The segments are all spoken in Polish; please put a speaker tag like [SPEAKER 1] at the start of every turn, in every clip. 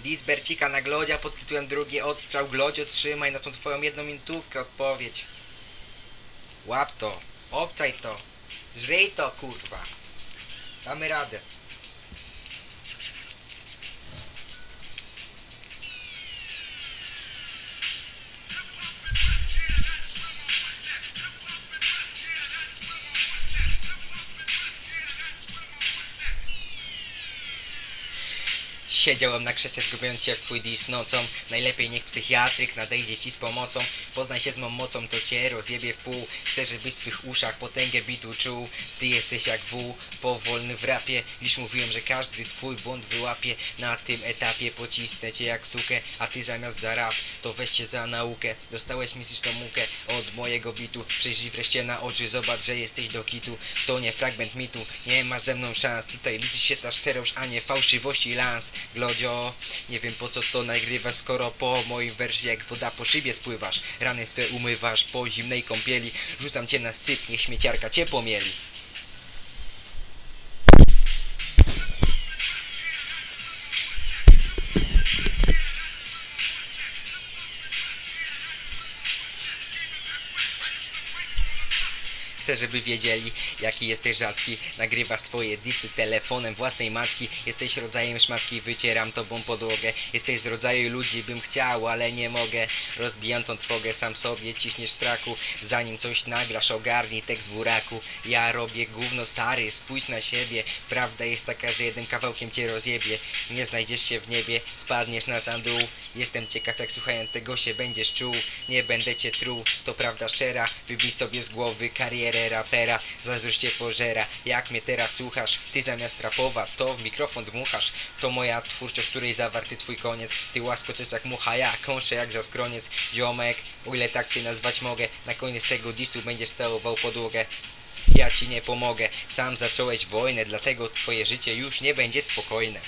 [SPEAKER 1] Disbercika na glodzia pod tytułem drugi odstrzał. Glodzio, trzymaj na tą twoją jedną minutówkę odpowiedź. Łap to, obczaj to, żryj to kurwa. Damy radę. Siedziałem na krześle zgubiąc się w twój dis nocą. Najlepiej niech psychiatryk nadejdzie ci z pomocą. Poznaj się z mą mocą, to cię rozjebie w pół. Chcę, żebyś w swych uszach potęgę bitu czuł. Ty jesteś jak W, powolny w rapie. Już mówiłem, że każdy twój błąd wyłapie. Na tym etapie pocisnę cię jak sukę A ty zamiast za rap, to weź się za naukę. Dostałeś mistyczną mukę od mojego bitu. Przyjrzyj wreszcie na oczy, zobacz, że jesteś do kitu. To nie fragment mitu, nie ma ze mną szans. Tutaj liczy się ta szczerość, a nie fałszywość i lans Glodzio, nie wiem po co to nagrywasz Skoro po moim wersie jak woda po szybie spływasz Rany swe umywasz po zimnej kąpieli Rzucam cię na syp, niech śmieciarka cię pomieli Chcę, żeby wiedzieli, jaki jesteś rzadki. Nagrywasz swoje disy telefonem własnej matki. Jesteś rodzajem szmatki, wycieram tobą podłogę. Jesteś z rodzaju ludzi, bym chciał, ale nie mogę. Rozbijam tą trwogę, sam sobie ciśniesz traku. Zanim coś nagrasz, ogarnij tekst buraku. Ja robię gówno stary, spójrz na siebie. Prawda jest taka, że jednym kawałkiem cię rozjebie. Nie znajdziesz się w niebie, spadniesz na sam dół. Jestem ciekaw, jak słuchając tego się będziesz czuł. Nie będę cię truł, to prawda szczera. Wybij sobie z głowy karierę rapera Zazdrość cię pożera, jak mnie teraz słuchasz? Ty zamiast rapowa, to w mikrofon dmuchasz. To moja twórczość, której zawarty twój koniec. Ty łaskoczesz jak mucha, ja kąszę jak zaskroniec. Ziomek, o ile tak cię nazwać mogę Na koniec tego disu będziesz całował podłogę. Ja ci nie pomogę, sam zacząłeś wojnę, dlatego twoje życie już nie będzie spokojne.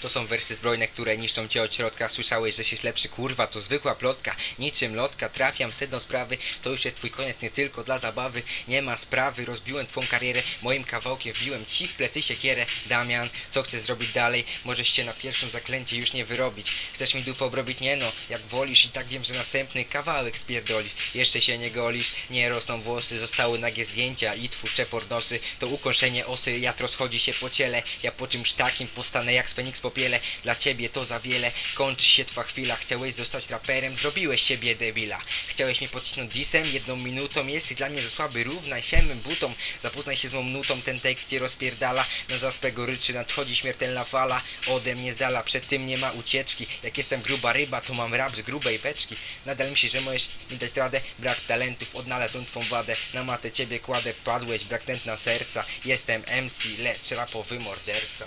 [SPEAKER 1] To są wersy zbrojne, które niszczą cię od środka. Słyszałeś, że jesteś lepszy, kurwa, to zwykła plotka. Niczym lotka, trafiam sedno sprawy. To już jest twój koniec, nie tylko dla zabawy. Nie ma sprawy, rozbiłem twą karierę. Moim kawałkiem wbiłem ci w plecy siekierę. Damian, co chcesz zrobić dalej? Możesz się na pierwszym zaklęcie już nie wyrobić. Chcesz mi dupę obrobić? Nie no, jak wolisz I tak wiem, że następny kawałek spierdolisz. Jeszcze się nie golisz, nie rosną włosy Zostały nagie zdjęcia i twórcze pornosy To ukończenie osy, jad rozchodzi się po ciele. Ja po czymś takim postanę jak Sfeniks po popiele. Dla ciebie to za wiele, kończy się twa chwila. Chciałeś zostać raperem, zrobiłeś siebie debila. Chciałeś mnie pocisnąć disem, jedną minutą Jesteś dla mnie za słaby, równaj się mym butom. Zapoznaj się z mą nutą, ten tekst cię rozpierdala. Na zaspę goryczy nadchodzi śmiertelna fala. Ode mnie z dala, przed tym nie ma ucieczki. Jak jestem gruba ryba, to mam rap z grubej beczki. Nadal myślisz, że możesz mi dać radę? Brak talentów, odnalazłem twą wadę. Na matę ciebie kładę, padłeś, brak tętna serca. Jestem MC, lecz rapowy morderca